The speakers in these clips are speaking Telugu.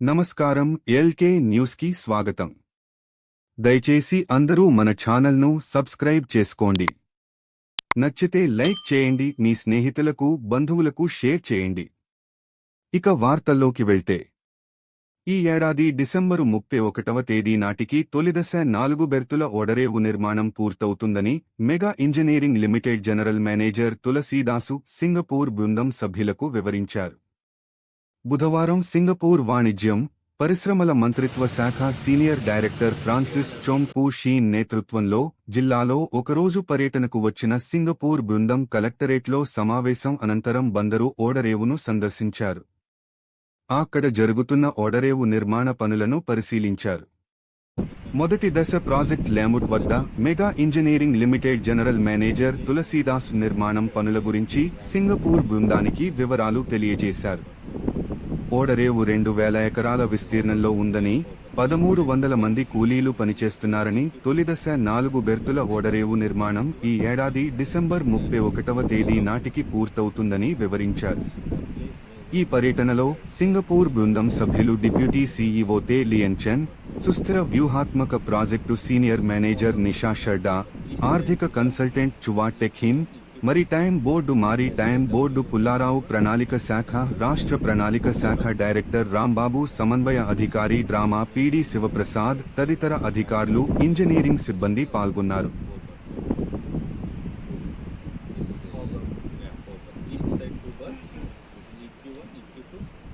నమస్కారం ఎల్కే న్యూస్కి స్వాగతం. దయచేసి అందరూ మన ఛానల్ను సబ్స్క్రైబ్ చేసుకోండి. నచ్చితే లైక్ చేయండి మీ స్నేహితులకు బంధువులకు షేర్ చేయండి. ఇక వార్తల్లోకి వెళ్తే. ఈ ఏడాది డిసెంబరు ముప్పై ఒకటవ తేదీ నాటికి తొలిదశ నాలుగు బెర్తుల ఓడరేవు నిర్మాణం పూర్తవుతుందని mega engineering limited general manager Tulasidas Singapore బృందం సభ్యులకు వివరించారు. బుధవారం సింగపూర్ వాణిజ్యం పరిశ్రమల మంత్రిత్వ శాఖ senior director Francis Chongpu Sheen నేతృత్వంలో జిల్లాలో ఒకరోజు పర్యటనకు వచ్చిన సింగపూర్ బృందం కలెక్టరేట్లో సమావేశం అనంతరం బందరు ఓడరేవును సందర్శించారు. అక్కడ జరుగుతున్న ఓడరేవు నిర్మాణ పనులను పరిశీలించారు. మొదటి దశ ప్రాజెక్ట్ లేముట్ వద్ద mega engineering limited general manager Tulasidas నిర్మాణం పనుల గురించి సింగపూర్ బృందానికి వివరాలు తెలియజేశారు. ఓడరేవు రెండు వేల ఎకరాల విస్తీర్ణంలో ఉందని పదమూడు వందల మంది కూలీలు పనిచేస్తున్నారని తొలిదశ నాలుగు బెర్తుల ఓడరేవు నిర్మాణం ఈ ఏడాది డిసెంబర్ ముప్పై ఒకటవ తేదీ నాటికి పూర్తవుతుందని వివరించారు. ఈ పర్యటనలో సింగపూర్ బృందం సభ్యులు డిప్యూటీ సీఈఓ తే లియన్చెన్ సుస్థిర వ్యూహాత్మక project senior manager Nisha Sharda ఆర్థిక consultant Chua Tekhin time board time board Pullarao ప్రణాళిక శాఖ రాష్ట్ర ప్రణాళిక శాఖ డైరెక్టర్ రాంబాబు సమన్వయ అధికారి డ్రామా పీడి శివప్రసాద్ తదితర అధికారులు ఇంజనీరింగ్ సిబ్బంది పాల్గొన్నారు.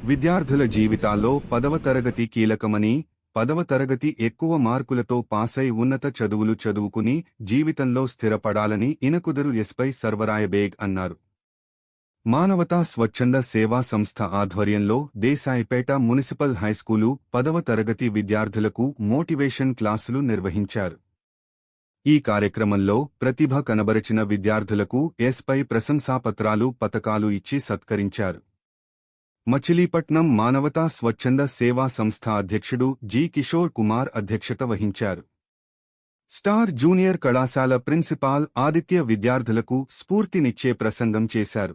విద్యార్థుల జీవితాల్లో పదవ తరగతి కీలకమని పదవ తరగతి ఎక్కువ మార్కులతో పాసై ఉన్నత చదువులు చదువుకుని జీవితంలో స్థిరపడాలని ఇనకుదరు ఎస్పై సర్వరాయబేగ్ అన్నారు. మానవతా స్వచ్ఛంద సేవా సంస్థ ఆధ్వర్యంలో దేశాయిపేట మున్సిపల్ హైస్కూలు పదవ తరగతి విద్యార్థులకు మోటివేషన్ క్లాసులు నిర్వహించారు. ఈ కార్యక్రమంలో ప్రతిభ కనబరచిన విద్యార్థులకు ఎస్పై ప్రశంసాపత్రాలు పతకాలు ఇచ్చి సత్కరించారు. మచిలీపట్నం మానవతా స్వచ్ఛంద సేవా సంస్థ అధ్యక్షుడు జి కిషోర్ కుమార్ అధ్యక్షత వహించారు. స్టార్ జూనియర్ కళాశాల ప్రిన్సిపాల్ ఆదిత్య విద్యార్థులకు స్ఫూర్తినిచ్చే ప్రసంగం చేశారు.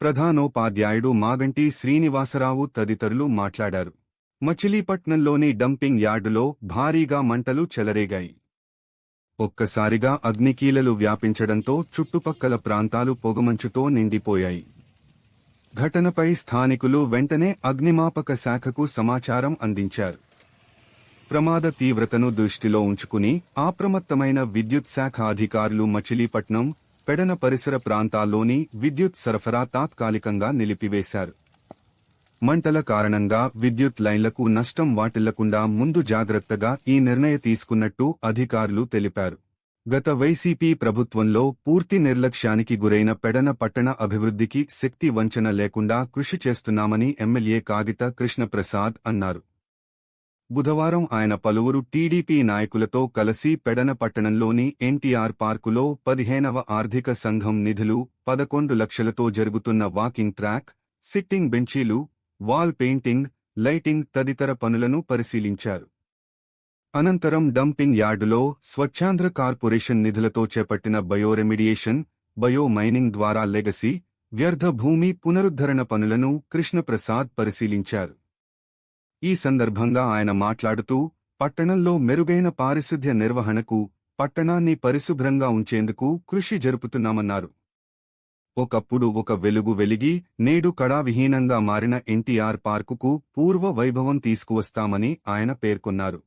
ప్రధానోపాధ్యాయుడు మాగంటి శ్రీనివాసరావు తదితరులు మాట్లాడారు. మచిలీపట్నంలోని డంపింగ్ యార్డులో భారీగా మంటలు చెలరేగాయి. ఒక్కసారిగా అగ్నికీలలు వ్యాపించడంతో చుట్టుపక్కల ప్రాంతాలు పొగమంచుతో నిండిపోయాయి. ఘటనపై స్థానికులు వెంటనే అగ్నిమాపక శాఖకు సమాచారం అందించారు. ప్రమాద తీవ్రతను దృష్టిలో ఉంచుకుని అప్రమత్తమైన విద్యుత్ శాఖ అధికారులు మచిలీపట్నం పెడన పరిసర ప్రాంతాల్లోని విద్యుత్ సరఫరా తాత్కాలికంగా నిలిపివేశారు. మంటల కారణంగా విద్యుత్ లైన్లకు నష్టం వాటిల్లకుండా ముందు జాగ్రత్తగా ఈ నిర్ణయ తీసుకున్నట్టు అధికారులు తెలిపారు. గత వైసీపీ ప్రభుత్వంలో పూర్తి నిర్లక్ష్యానికి గురైన పెడన పట్టణ అభివృద్ధికి శక్తి వంచన లేకుండా కృషి చేస్తున్నామని ఎమ్మెల్యే కాగిత కృష్ణప్రసాద్ అన్నారు. బుధవారం ఆయన పలువురు టీడీపీ నాయకులతో కలిసి పెడన పట్టణంలోని ఎన్టీఆర్ పార్కులో పదిహేనవ ఆర్థిక సంఘం నిధులు పదకొండు లక్షలతో జరుగుతున్న వాకింగ్ ట్రాక్ సిట్టింగ్ బెంచీలు వాల్ పెయింటింగ్ లైటింగ్ తదితర పనులను పరిశీలించారు. అనంతరం డంపింగ్ యార్డులో స్వచ్ఛాంధ్ర కార్పొరేషన్ నిధులతో చేపట్టిన బయోరెమిడియేషన్ బయో మైనింగ్ ద్వారా లెగసీ వ్యర్థ భూమి పునరుద్ధరణ పనులను కృష్ణప్రసాద్ పరిశీలించారు. ఈ సందర్భంగా ఆయన మాట్లాడుతూ పట్టణంలో మెరుగైన పారిశుద్ధ్య నిర్వహణకు పట్టణాన్ని పరిశుభ్రంగా ఉంచేందుకు కృషి జరుపుతున్నామన్నారు. ఒకప్పుడు ఒక వెలుగు వెలిగి నేడు కళావిహీనంగా మారిన ఎన్టీఆర్ పార్కుకు పూర్వ వైభవం తీసుకువస్తామని ఆయన పేర్కొన్నారు.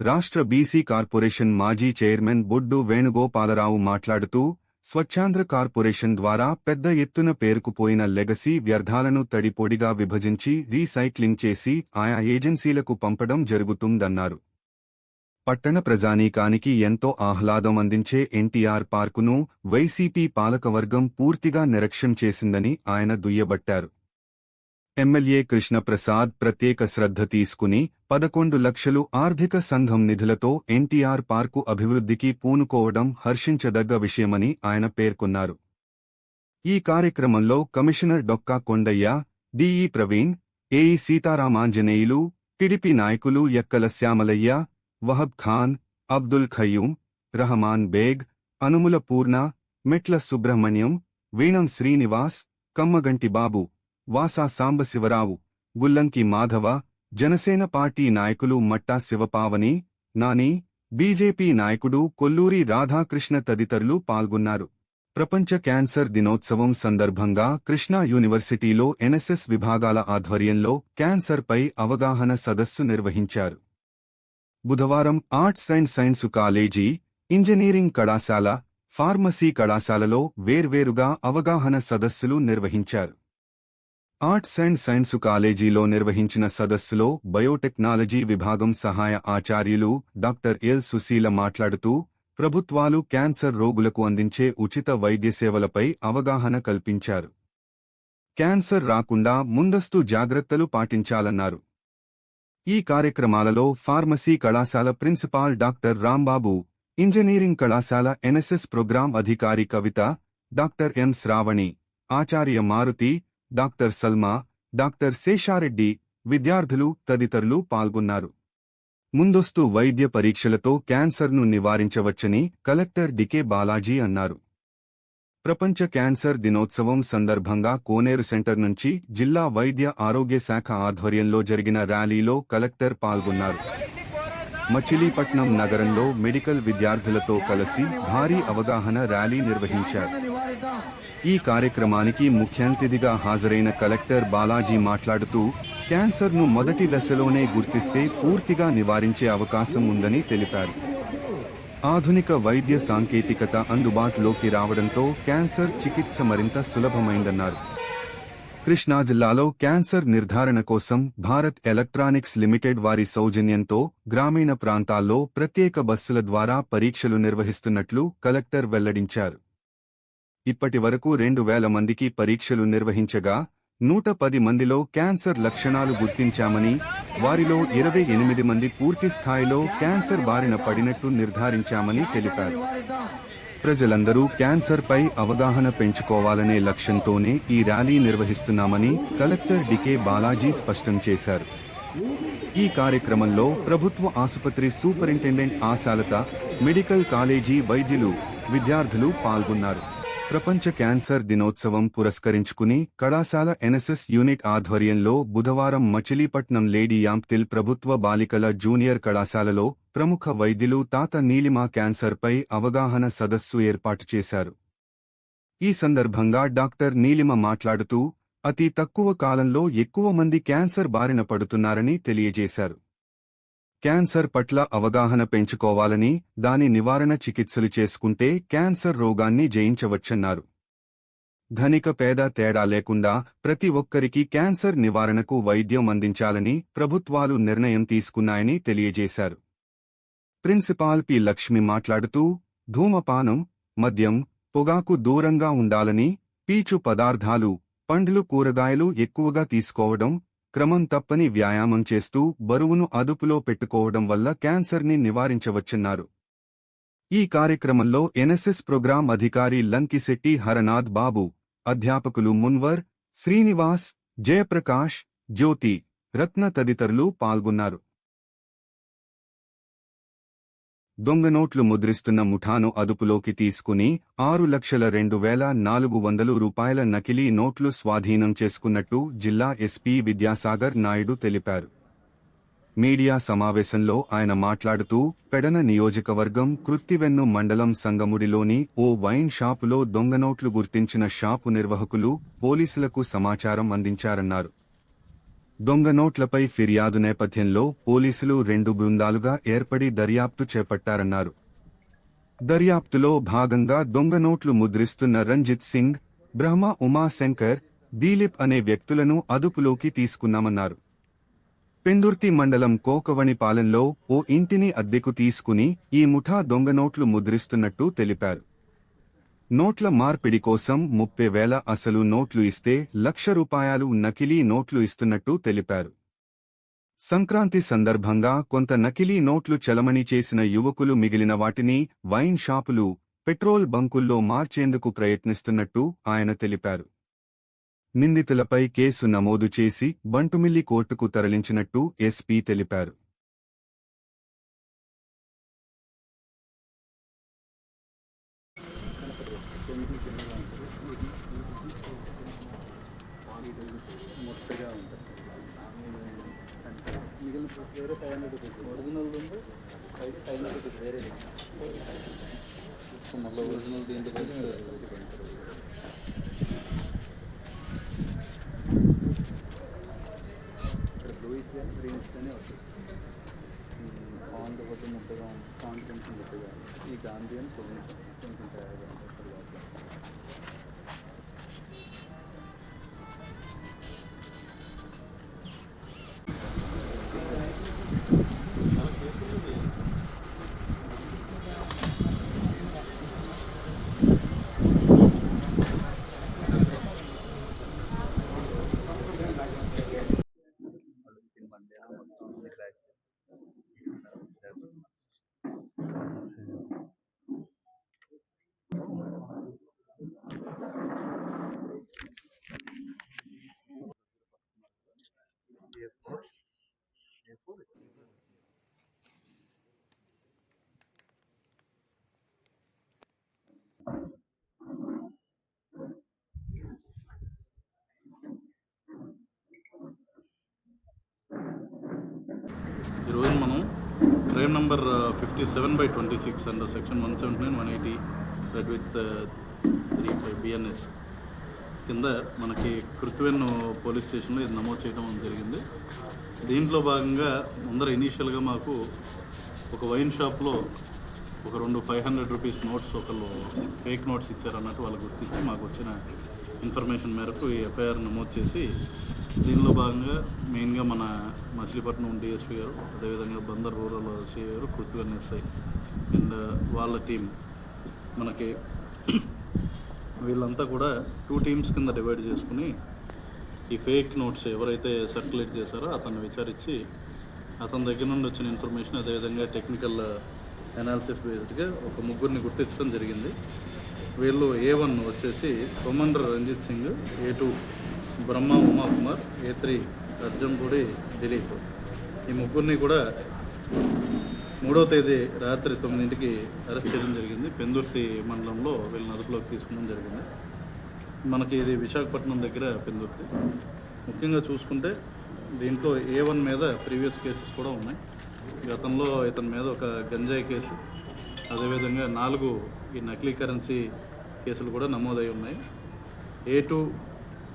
రాష్ట్ర బీసీ కార్పొరేషన్ మాజీ చైర్మన్ బొడ్డు వేణుగోపాలరావు మాట్లాడుతూ స్వచ్ఛాంధ్ర కార్పొరేషన్ ద్వారా పెద్ద ఎత్తున పేరుకుపోయిన లెగసీ వ్యర్థాలను తడిపొడిగా విభజించి రీసైక్లింగ్ చేసి ఆయా ఏజెన్సీలకు పంపడం జరుగుతుందన్నారు. పట్టణ ప్రజానీకానికి ఎంతో ఆహ్లాదం అందించే ఎన్టీఆర్ పార్కును వైసీపీ పాలకవర్గం పూర్తిగా నిరక్ష్యం చేసిందని ఆయన దుయ్యబట్టారు. ఎమ్మెల్యే కృష్ణప్రసాద్ ప్రత్యేక శ్రద్ధ తీసుకుని పదకొండు లక్షలు ఆర్థిక సంఘం నిధులతో ఎన్టీఆర్ పార్కు అభివృద్ధికి పూనుకోవడం హర్షించదగ్గ విషయమని ఆయన పేర్కొన్నారు. ఈ కార్యక్రమంలో commissioner Dokka Kondaiah DE Praveen AE Seetharamanjaneyulu TDP నాయకులు ఎక్కల శ్యామలయ్య వహబ్ ఖాన్ అబ్దుల్ ఖయ్యూం రహమాన్ బేగ్ అనుముల పూర్ణ మెట్ల సుబ్రహ్మణ్యం వీణం శ్రీనివాస్ కమ్మగంటి బాబు. వాసా సాంబశివరావు గుల్లంకి మాధవ జనసేన పార్టీ నాయకులు మట్టా శివపావని నాని బీజేపీ నాయకుడు కొల్లూరి రాధాకృష్ణ తదితరులు పాల్గొన్నారు. ప్రపంచ క్యాన్సర్ దినోత్సవం సందర్భంగా కృష్ణా యూనివర్సిటీలో ఎన్ఎస్ఎస్ విభాగాల ఆధ్వర్యంలో క్యాన్సర్పై అవగాహన సదస్సు నిర్వహించారు. బుధవారం arts and science college engineering కళాశాల ఫార్మసీ కళాశాలలో వేర్వేరుగా అవగాహన సదస్సులు నిర్వహించారు. ఆర్ట్స్ అండ్ సైన్సు కాలేజీలో నిర్వహించిన సదస్సులో బయోటెక్నాలజీ విభాగం సహాయ ఆచార్యులు డాక్టర్ ఎల్ సుశీల మాట్లాడుతూ ప్రభుత్వాలు క్యాన్సర్ రోగులకు అందించే ఉచిత వైద్య సేవలపై అవగాహన కల్పించారు. క్యాన్సర్ రాకుండా ముందస్తు జాగ్రత్తలు పాటించాలన్నారు. ఈ కార్యక్రమాలలో ఫార్మసీ కళాశాల ప్రిన్సిపాల్ డాక్టర్ రాంబాబు ఇంజనీరింగ్ కళాశాల ఎన్ఎస్ఎస్ ప్రోగ్రాం అధికారి Kavitha doctor M Sravani Acharya Maruthi doctor Salma doctor Seshareddy విద్యార్థులు తదితరులు పాల్గొన్నారు. ముందస్తు వైద్య పరీక్షలతో క్యాన్సర్ను నివారించవచ్చని కలెక్టర్ డికే బాలాజీ అన్నారు. ప్రపంచ క్యాన్సర్ దినోత్సవం సందర్భంగా కోనేరు సెంటర్ నుంచి జిల్లా వైద్య ఆరోగ్య శాఖ ఆధ్వర్యంలో జరిగిన ర్యాలీలో కలెక్టర్ పాల్గొన్నారు. మచిలీపట్నం నగరంలో మెడికల్ విద్యార్థులతో కలిసి భారీ అవగాహన ర్యాలీ నిర్వహించారు. ఈ కార్యక్రమానికి ముఖ్యాతిథిగా హాజరైన కలెక్టర్ బాలాజీ మాట్లాడుతూ క్యాన్సర్ను మొదటి దశలోనే గుర్తిస్తే పూర్తిగా నివారించే అవకాశం ఉందని తెలిపారు. ఆధునిక వైద్య సాంకేతికత అందుబాటులోకి రావడంతో క్యాన్సర్ చికిత్స మరింత సులభమైందన్నారు. కృష్ణా జిల్లాలో క్యాన్సర్ నిర్ధారణ కోసం భారత్ ఎలక్ట్రానిక్స్ లిమిటెడ్ వారి సౌజన్యంతో గ్రామీణ ప్రాంతాల్లో ప్రత్యేక బస్సుల ద్వారా పరీక్షలు నిర్వహిస్తున్నట్లు కలెక్టర్ వెల్లడించారు. ఇప్పటి వరకు రెండు వేల మందికి పరీక్షలు నిర్వహించగా నూట పది మందిలో క్యాన్సర్ లక్షణాలు గుర్తించామని వారిలో ఇరవై ఎనిమిది మంది పూర్తి స్థాయిలో క్యాన్సర్ బారిన పడినట్టు నిర్ధారించామని తెలిపారు. ప్రజలందరూ క్యాన్సర్పై అవగాహన పెంచుకోవాలనే లక్ష్యంతోనే ఈ ర్యాలీ నిర్వహిస్తున్నామని కలెక్టర్ డికే బాలాజీ స్పష్టం చేశారు. ఈ కార్యక్రమంలో ప్రభుత్వ ఆసుపత్రి సూపరింటెండెంట్ ఆశాలత మెడికల్ కాలేజీ వైద్యులు విద్యార్థులు పాల్గొన్నారు. ప్రపంచ క్యాన్సర్ దినోత్సవం పురస్కరించుకుని కళాశాల ఎన్ఎస్ఎస్ యూనిట్ ఆధ్వర్యంలో బుధవారం మచిలీపట్నం లేడీ యాంప్తిల్ ప్రభుత్వ బాలికల జూనియర్ కళాశాలలో ప్రముఖ వైద్యులు తాత నీలిమా క్యాన్సర్పై అవగాహన సదస్సు ఏర్పాటు చేశారు. ఈ సందర్భంగా డాక్టర్ నీలిమ మాట్లాడుతూ అతి తక్కువ కాలంలో ఎక్కువ మంది క్యాన్సర్ బారిన పడుతున్నారని తెలియజేశారు. క్యాన్సర్ పట్ల అవగాహన పెంచుకోవాలని దాని నివారణ చికిత్సలు చేసుకుంటే క్యాన్సర్ రోగాన్ని జయించవచ్చన్నారు. ధనిక పేద తేడా లేకుండా ప్రతి ఒక్కరికి క్యాన్సర్ నివారణకు వైద్యం అందించాలని ప్రభుత్వాలు నిర్ణయం తీసుకున్నాయని తెలియజేశారు. Principal P. లక్ష్మి మాట్లాడుతూ ధూమపానం మద్యం పొగాకు దూరంగా ఉండాలని పీచు పదార్థాలు పండ్లు కూరగాయలు ఎక్కువగా తీసుకోవడం క్రమం తప్పని వ్యాయామం చేస్తూ బరువును అదుపులో పెట్టుకోవడం వల్ల క్యాన్సర్ని నివారించవచ్చన్నారు. ఈ కార్యక్రమంలో ఎన్ఎస్ఎస్ ప్రోగ్రాం అధికారి లంకిశెట్టి హరనాథ్ బాబు అధ్యాపకులు మున్వర్ శ్రీనివాస్ జయప్రకాష్ జ్యోతి రత్న తదితరులు పాల్గొన్నారు. దొంగ నోట్లు ముద్రిస్తున్న ముఠాను అదుపులోకి తీసుకుని ఆరు లక్షల రెండు వేల నాలుగు వందలు రూపాయల నకిలీ నోట్లు స్వాధీనం చేసుకున్నట్టు జిల్లా ఎస్పీ విద్యాసాగర్ నాయుడు తెలిపారు. మీడియా సమావేశంలో ఆయన మాట్లాడుతూ పెడన నియోజకవర్గం కృత్తివెన్ను మండలం సంగముడిలోని ఓ వైన్ షాపులో దొంగ నోట్లు గుర్తించిన షాపు నిర్వాహకులు పోలీసులకు సమాచారం అందించారన్నారు. దొంగ నోట్లపై ఫిర్యాదు నేపథ్యంలో పోలీసులు రెండు బృందాలుగా ఏర్పడి దర్యాప్తు చేపట్టారన్నారు. దర్యాప్తులో భాగంగా దొంగ నోట్లు ముద్రిస్తున్న రంజిత్ సింగ్ బ్రహ్మ ఉమాశంకర్ దీలీప్ అనే వ్యక్తులను అదుపులోకి తీసుకున్నామన్నారు. పెందుర్తి మండలం కోకవణిపాలెంలో ఓ ఇంటిని అద్దెకు తీసుకుని ఈ ముఠా దొంగ నోట్లు ముద్రిస్తున్నట్టు తెలిపారు. నోట్ల మార్పిడి కోసం ముప్పై వేల అసలు నోట్లు ఇస్తే లక్ష రూపాయలు నకిలీ నోట్లు ఇస్తున్నట్టు తెలిపారు. సంక్రాంతి సందర్భంగా కొంత నకిలీ నోట్లు చలమణి చేసిన యువకులు మిగిలిన వాటిని వైన్ షాపులు పెట్రోల్ బంకుల్లో మార్చేందుకు ప్రయత్నిస్తున్నట్టు ఆయన తెలిపారు. నిందితులపై కేసు నమోదు చేసి బంటుమిల్లి కోర్టుకు తరలించినట్టు ఎస్పీ తెలిపారు. వేరే ఫైవ్ హండ్రెడ్ రూపీస్ ఒరిజినల్ ఉంది అయితే ఫైవ్ హండ్రెడ్ రూపీస్ వేరే మళ్ళీ ఒరిజినల్ దీంట్లో ఇక్కడ బ్లూ ఇచ్చాను గ్రీన్ ఇచ్చానే వస్తుంది. ఫాంట్ కొంచెం ముద్దగా ఉంది ఫాంట్ కొంచెం ముద్దగా ఉంది. ఈ గాంధీ అని కొంచెం కొంచెం ఈరోజు మనం crime number fifty seven by twenty six and section one seventy nine one eighty read with three five BNS కింద మనకి కృత్వెన్ పోలీస్ స్టేషన్లో ఇది నమోదు చేయడం జరిగింది. దీంట్లో భాగంగా ముందర ఇనీషియల్గా మాకు ఒక వైన్ షాప్లో ఒక రెండు ఫైవ్ హండ్రెడ్ రూపీస్ నోట్స్ ఒకళ్ళు ఫేక్ నోట్స్ ఇచ్చారన్నట్టు వాళ్ళు గుర్తించి మాకు వచ్చిన ఇన్ఫర్మేషన్ మేరకు ఈ ఎఫ్ఐఆర్ నమోదు చేసి దీనిలో భాగంగా మెయిన్గా మన మచిలీపట్నం డిఎస్పీ గారు అదేవిధంగా బందర్ రూరల్ సిఐ గారు కృత్వన్ ఎస్ఐ అండ్ వాళ్ళ టీం మనకి వీళ్ళంతా కూడా టూ టీమ్స్ కింద డివైడ్ చేసుకుని ఈ ఫేక్ నోట్స్ ఎవరైతే సర్క్యులేట్ చేశారో అతన్ని విచారించి అతని దగ్గర నుండి వచ్చిన ఇన్ఫర్మేషన్ అదేవిధంగా టెక్నికల్ అనాలిసిస్ బేస్డ్గా ఒక ముగ్గురిని గుర్తించడం జరిగింది. వీళ్ళు ఏ వన్ వచ్చేసి Tommandra Ranjith Singh A two Brahma Umakumar A three Dileep. ఈ ముగ్గురిని కూడా మూడో తేదీ రాత్రి తొమ్మిదింటికి అరెస్ట్ చేయడం జరిగింది. పెందుర్తి మండలంలో వీళ్ళని అదుపులోకి తీసుకోవడం జరిగింది. మనకి ఇది విశాఖపట్నం దగ్గర పెందుర్తి. ముఖ్యంగా చూసుకుంటే దీంట్లో ఏ వన్ మీద ప్రీవియస్ కేసెస్ కూడా ఉన్నాయి. గతంలో ఇతని మీద ఒక గంజాయి కేసు అదేవిధంగా నాలుగు ఈ నకిలీ కరెన్సీ కేసులు కూడా నమోదై ఉన్నాయి. ఏ టూ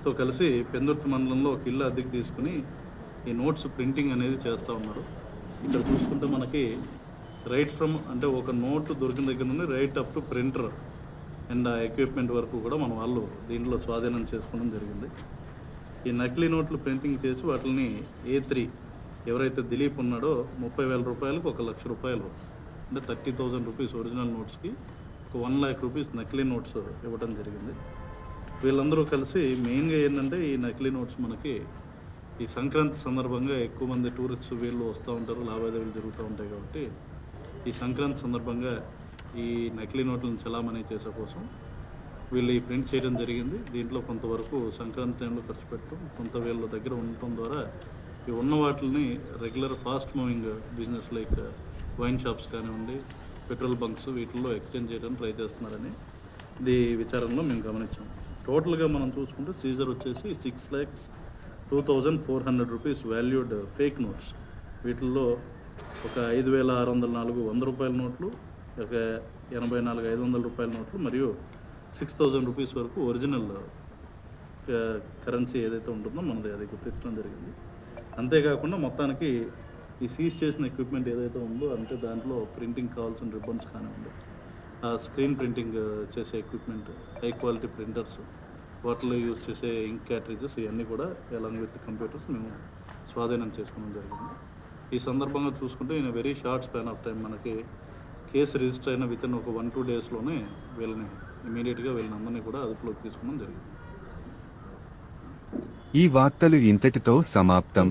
తో కలిసి పెందుర్తి మండలంలో ఒక ఇల్లు అద్దెకి తీసుకుని ఈ నోట్స్ ప్రింటింగ్ అనేది చేస్తూ ఉన్నారు. ఇక్కడ చూసుకుంటే మనకి రైట్ ఫ్రమ్ అంటే ఒక నోట్ దొరికిన దగ్గర నుండి right up to printer and ఆ ఎక్విప్మెంట్ వరకు కూడా మన వాళ్ళు దీంట్లో స్వాధీనం చేసుకోవడం జరిగింది. ఈ నకిలీ నోట్లు ప్రింటింగ్ చేసి వాటిని ఏ త్రీ ఎవరైతే దిలీప్ ఉన్నాడో ముప్పై వేల రూపాయలకు ఒక లక్ష రూపాయలు అంటే థర్టీ థౌజండ్ రూపీస్ ఒరిజినల్ నోట్స్కి ఒక వన్ ల్యాక్ రూపీస్ నకిలీ నోట్స్ ఇవ్వడం జరిగింది. వీళ్ళందరూ కలిసి మెయిన్గా ఏంటంటే ఈ నకిలీ నోట్స్ మనకి ఈ సంక్రాంతి సందర్భంగా ఎక్కువ మంది టూరిస్ట్ వీళ్ళు వస్తూ ఉంటారు లావాదేవీలు జరుగుతూ ఉంటాయి కాబట్టి ఈ సంక్రాంతి సందర్భంగా ఈ నకిలీ నోట్లను చలామణి చేసే కోసం వీళ్ళు ఈ ప్రింట్ చేయడం జరిగింది. దీంట్లో కొంతవరకు సంక్రాంతి టైంలో ఖర్చు పెట్టడం కొంత వీళ్ళ దగ్గర ఉండటం ద్వారా ఈ ఉన్న వాటిని regular fast moving business like wine shops కానివ్వండి పెట్రోల్ బంక్స్ వీటిల్లో ఎక్స్చేంజ్ చేయడానికి ట్రై చేస్తున్నారని ఇది విచారంలో మేము గమనించాం. టోటల్గా మనం చూసుకుంటే సీజర్ వచ్చేసి six lakhs two thousand four hundred rupees valued fake notes. వీటిల్లో ఒక ఐదు వేల ఆరు వందల నాలుగు వంద రూపాయల నోట్లు ఒక ఎనభై నాలుగు ఐదు వందల రూపాయల నోట్లు మరియు సిక్స్ థౌజండ్ రూపీస్ వరకు ఒరిజినల్ కరెన్సీ ఏదైతే ఉంటుందో మనది అది గుర్తించడం జరిగింది. అంతేకాకుండా మొత్తానికి ఈ సీజ్ చేసిన ఎక్విప్మెంట్ ఏదైతే ఉందో అంటే దాంట్లో ప్రింటింగ్ కావాల్సిన రిబ్బన్స్ కానివ్వండి స్క్రీన్ ప్రింటింగ్ చేసే ఎక్విప్మెంట్ హై క్వాలిటీ ప్రింటర్స్ వాటిలో యూజ్ చేసే ఇంక్ క్యాట్రిజెస్ ఇవన్నీ కూడా ఎలాంగ్ విత్ కంప్యూటర్స్ మేము స్వాధీనం చేసుకోవడం జరిగింది. ఈ సందర్భంగా చూసుకుంటే in very short span of time మనకి కేసు రిజిస్టర్ అయిన విత్ ఇన్ ఒక వన్ టూ డేస్లోనే వీళ్ళని ఇమీడియట్గా వీళ్ళని అందరినీ కూడా అదుపులోకి తీసుకోవడం జరిగింది. ఈ వార్తలు ఇంతటితో సమాప్తం.